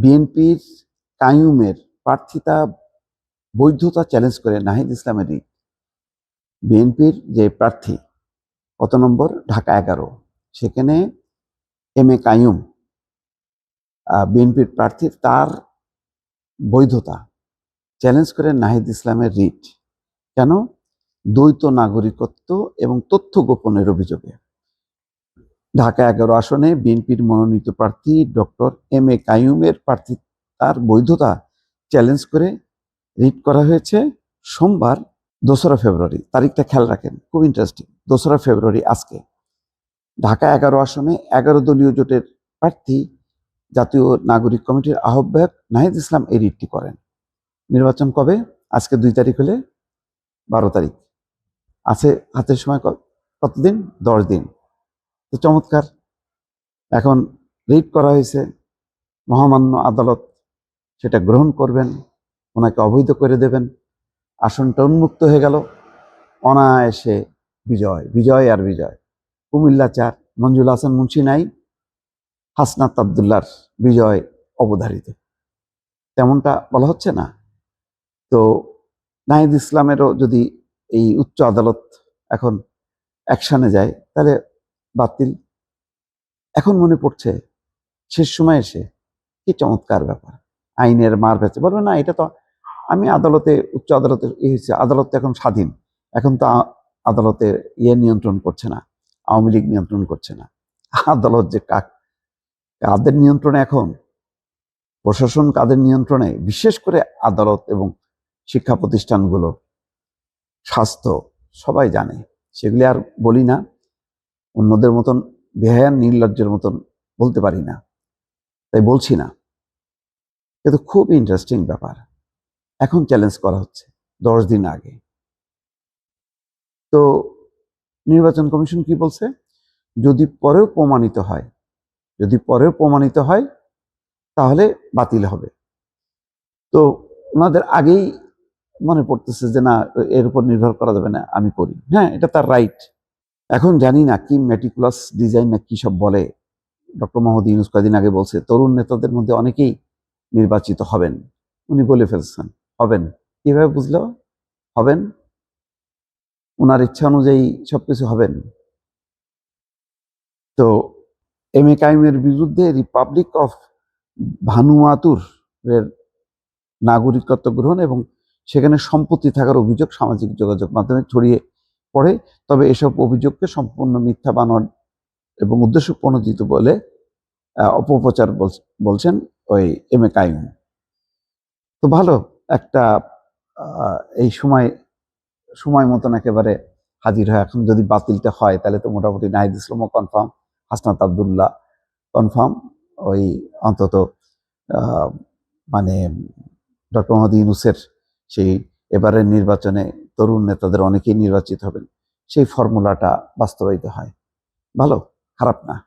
বিএনপির কায়ুমের প্রার্থিতা বৈধতা চ্যালেঞ্জ করে নাহিদ ইসলামের রিট বিএনপির যে প্রার্থী, কত নম্বর? ঢাকা এগারো। সেখানে এম এ কায়ুম বিএনপির প্রার্থী তার বৈধতা চ্যালেঞ্জ করে নাহিদ ইসলামের রিট। কেন? দ্বৈত নাগরিকত্ব এবং তথ্য গোপনের অভিযোগে। ঢাকা এগারো আসনে বিএনপির মনোনীত প্রার্থী ডক্টর এম এ কাইয়ুমের প্রার্থী তার বৈধতা চ্যালেঞ্জ করে রিট করা হয়েছে সোমবার, দোসরা ফেব্রুয়ারি। তারিখটা খেয়াল রাখেন, খুব ইন্টারেস্টিং দোসরা ফেব্রুয়ারি আজকে। ঢাকা এগারো আসনে এগারো দলীয় জোটের প্রার্থী জাতীয় নাগরিক কমিটির আহ্বায়ক নাহিদ ইসলাম এই রিটটি করেন। নির্বাচন কবে? আজকে দুই তারিখ হলে বারো তারিখ। আছে হাতের সময় কতদিন? দশ দিন। তো চমৎকার। এখন রিট করা হয়েছে, মহামান্য আদালত সেটা গ্রহণ করবেন, ওনাকে অবৈধ করে দেবেন। আসনটা উন্মুক্ত হয়ে গেল, অনায়াসে বিজয় বিজয় আর বিজয়। কুমিল্লা চার, মঞ্জুল হাসান মুন্সি নাই, হাসনাত আবদুল্লার বিজয় অবধারিত। তেমনটা বলা হচ্ছে না। তো নাহিদ ইসলামেরও যদি এই উচ্চ আদালত এখন অ্যাকশানে যায়, তাহলে বাতিল। এখন মনে পড়ছে, শেষ সময় এসে কি চমৎকার ব্যাপার। আইনের মার পেছে বলবে না, এটা তো আমি আদালতে, উচ্চ আদালতে ইয়ে হয়েছে আদালত এখন স্বাধীন। এখন তো আদালতে ইয়ে নিয়ন্ত্রণ করছে না, আওয়ামী লীগ নিয়ন্ত্রণ করছে না। আদালত যে কাক কাদের নিয়ন্ত্রণে এখন? প্রশাসন কাদের নিয়ন্ত্রণে? বিশেষ করে আদালত এবং শিক্ষা প্রতিষ্ঠানগুলো স্বাস্থ্য সবাই জানে, সেগুলি আর বলি না। অন্যদের মতন বেহায়ান নির্লজ্জের মতন বলতে পারি না। তাই বলছি না। কিন্তু খুব ইন্টারেস্টিং ব্যাপার। এখন চ্যালেঞ্জ করা হচ্ছে দশ দিন আগে। তো নির্বাচন কমিশন কি বলছে? যদি পরেও প্রমাণিত হয়, যদি পরেও প্রমাণিত হয়, তাহলে বাতিল হবে। তো ওনাদের আগেই মনে পড়তেছে যে না, এর উপর নির্ভর করা যাবে না, আমি করি। হ্যাঁ এটা তার রাইট এখন জানি না কি মেটিকুলাস ডিজাইন না কি সব বলে। ডক্টর মোহাম্মদ ইউনুস কয়েকদিন আগে বলছে, তরুণ নেতাদের মধ্যে অনেকেই নির্বাচিত হবেন। উনি বলে ফেলছেন, হবেন। কীভাবে বুঝলো? হবেন? ওনার ইচ্ছা অনুযায়ী সব কিছু হবেন। তো এম এ কাইমের বিরুদ্ধে রিপাবলিক অফ ভানুয়াতুর নাগরিকত্ব গ্রহণ এবং সেখানে সম্পত্তি থাকার অভিযোগ, সামাজিক যোগাযোগ মাধ্যমে ছড়িয়ে পড়ে, তবে এসব অভিযোগকে সম্পূর্ণ মিথ্যা বানোয়ার এবং উদ্দেশ্য প্রণোদিত বলে অপপ্রচার বলছেন ওই এম এ কাইম। তো ভালো, একটা এই সময় সময় মতন একেবারে হাজির হয়। এখন যদি বাতিলটা হয়, তাহলে তো মোটামুটি নাহিদ ইসলামও কনফার্ম হাসনাত আবদুল্লাহ কনফার্ম ওই অন্তত মানে ডক্টর মোহাম্মদ ইউনুসের সেই এবারের নির্বাচনে তরুণ নেতাদের অনেকেই নির্বাচিত হবেন। সেই ফর্মুলাটা বাস্তবায়িত হয়। ভালো? খারাপ না।